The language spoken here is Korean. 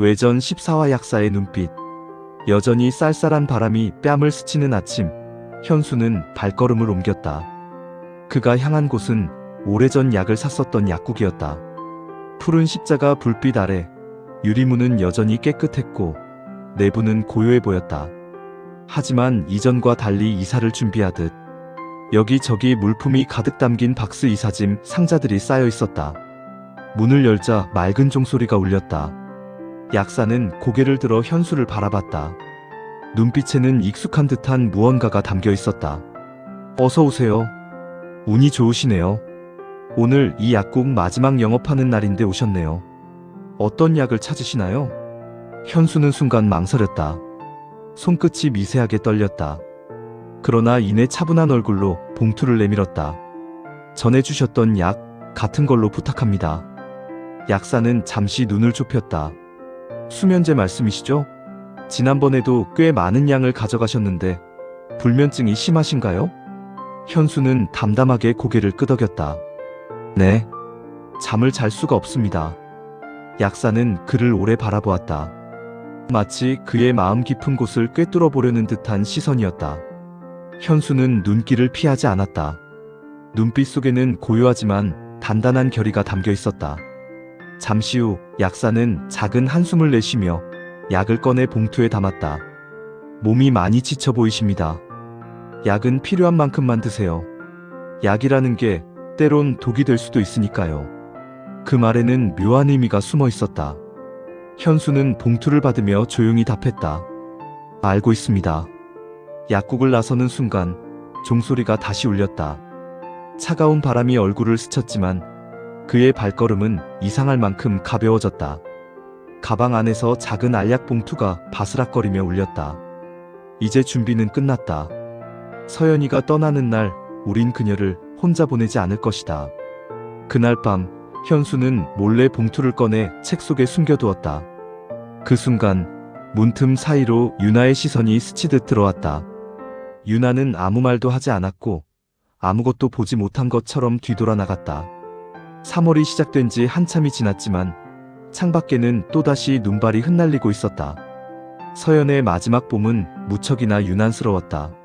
외전 14화 약사의 눈빛. 여전히 쌀쌀한 바람이 뺨을 스치는 아침, 현수는 발걸음을 옮겼다. 그가 향한 곳은 오래전 약을 샀었던 약국이었다. 푸른 십자가 불빛 아래 유리문은 여전히 깨끗했고 내부는 고요해 보였다. 하지만 이전과 달리 이사를 준비하듯 여기저기 물품이 가득 담긴 박스 이사짐 상자들이 쌓여 있었다. 문을 열자 맑은 종소리가 울렸다. 약사는 고개를 들어 현수를 바라봤다. 눈빛에는 익숙한 듯한 무언가가 담겨 있었다. 어서 오세요. 운이 좋으시네요. 오늘 이 약국 마지막 영업하는 날인데 오셨네요. 어떤 약을 찾으시나요? 현수는 순간 망설였다. 손끝이 미세하게 떨렸다. 그러나 이내 차분한 얼굴로 봉투를 내밀었다. 전해주셨던 약 같은 걸로 부탁합니다. 약사는 잠시 눈을 좁혔다. 수면제 말씀이시죠? 지난번에도 꽤 많은 양을 가져가셨는데 불면증이 심하신가요? 현수는 담담하게 고개를 끄덕였다. 네. 잠을 잘 수가 없습니다. 약사는 그를 오래 바라보았다. 마치 그의 마음 깊은 곳을 꿰뚫어 보려는 듯한 시선이었다. 현수는 눈길을 피하지 않았다. 눈빛 속에는 고요하지만 단단한 결의가 담겨 있었다. 잠시 후 약사는 작은 한숨을 내쉬며 약을 꺼내 봉투에 담았다. 몸이 많이 지쳐 보이십니다. 약은 필요한 만큼만 드세요. 약이라는 게 때론 독이 될 수도 있으니까요. 그 말에는 묘한 의미가 숨어 있었다. 현수는 봉투를 받으며 조용히 답했다. 알고 있습니다. 약국을 나서는 순간 종소리가 다시 울렸다. 차가운 바람이 얼굴을 스쳤지만 그의 발걸음은 이상할 만큼 가벼워졌다. 가방 안에서 작은 알약 봉투가 바스락거리며 울렸다. 이제 준비는 끝났다. 서연이가 떠나는 날 우린 그녀를 혼자 보내지 않을 것이다. 그날 밤 현수는 몰래 봉투를 꺼내 책 속에 숨겨두었다. 그 순간 문틈 사이로 유나의 시선이 스치듯 들어왔다. 유나는 아무 말도 하지 않았고 아무것도 보지 못한 것처럼 뒤돌아 나갔다. 3월이 시작된 지 한참이 지났지만 창밖에는 또다시 눈발이 흩날리고 있었다. 서연의 마지막 봄은 무척이나 유난스러웠다.